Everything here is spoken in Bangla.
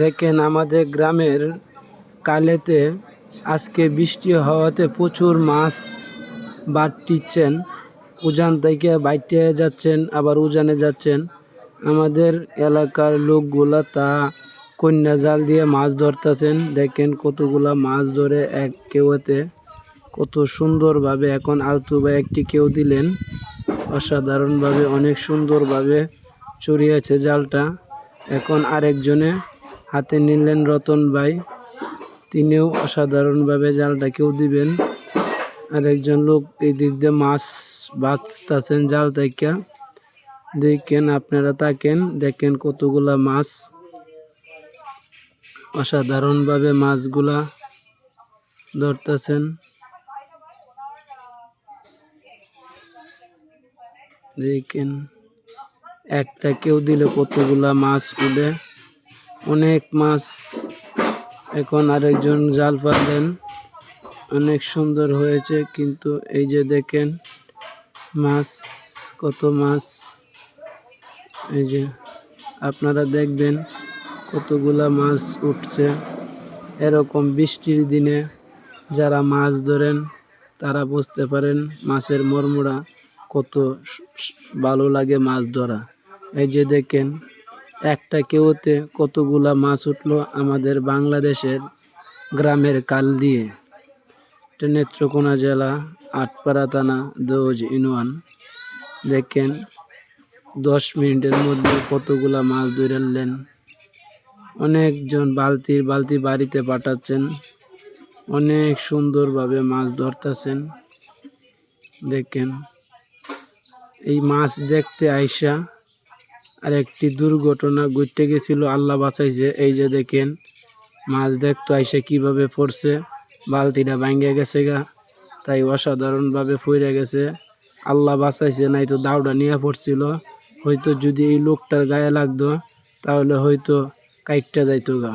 দেখেন আমাদের গ্রামের কালেতে আজকে বৃষ্টি হওয়াতে প্রচুর মাছ বাড়তিচ্ছেন। উজান থেকে বাইটে যাচ্ছেন, আবার উজানে যাচ্ছেন। আমাদের এলাকার লোকগুলা তা কন্যা জাল দিয়ে মাছ ধরতেছেন। দেখেন কতগুলা মাছ ধরে এক কেউতে কত সুন্দরভাবে এখন আলতু বা একটি কেউ দিলেন। অসাধারণভাবে, অনেক সুন্দরভাবে চড়িয়েছে জালটা। এখন আরেকজনে হাতে নিলেন রতন ভাই। তিনিও অসাধারণভাবে জালটা কেউ দিবেন। আরেকজন লোক এই দিক দিয়ে মাছ বাঁচতেছেন জাল থেকে। দেখেন আপনারা তাকেন, দেখেন কতগুলা মাছ। অসাধারণভাবে মাছগুলা ধরতেছেন। দেখেন, একটা কেউ দিলে কতগুলা মাছ উঠে। অনেক মাছ এখন আরেকজন জাল পারলেন। অনেক সুন্দর হয়েছে, কিন্তু এই যে দেখেন মাছ, কত মাছ। এই যে আপনারা দেখবেন কতগুলা মাছ উঠছে। এরকম বৃষ্টির দিনে যারা মাছ ধরেন, তারা বুঝতে পারেন মাছের মর্মরা কত ভালো লাগে মাছ ধরা। এই যে দেখেন একটা কেউতে কতগুলা মাছ উঠল আমাদের বাংলাদেশের গ্রামের কাল দিয়ে। এটা নেত্রকোনা জেলা, আটপাড়া থানা, দোজ ইউনিয়ন। দেখেন, দশ মিনিটের মধ্যে কতগুলা মাছ ধরে আনলেন অনেকজন বালতির বালতি বাড়িতে পাঠাচ্ছেন। অনেক সুন্দরভাবে মাছ ধরতেছেন। দেখেন, এই মাছ দেখতে আইসা আর একটি দুর্ঘটনা ঘটতে গেছিল, আল্লাহ বাঁচাইছে। এই যে দেখেন, মাছ দেখতো, আইসে কীভাবে পড়ছে, বালতিটা ভাঙ্গে গেছে গা, তাই অসাধারণভাবে পড়ে গেছে। আল্লাহ বাঁচাইছে নাই তো দাউডা নিয়ে পড়ছিল। হয়তো যদি এই লোকটার গায়ে লাগতো, তাহলে হয়তো কাইটটা যাইতো গা।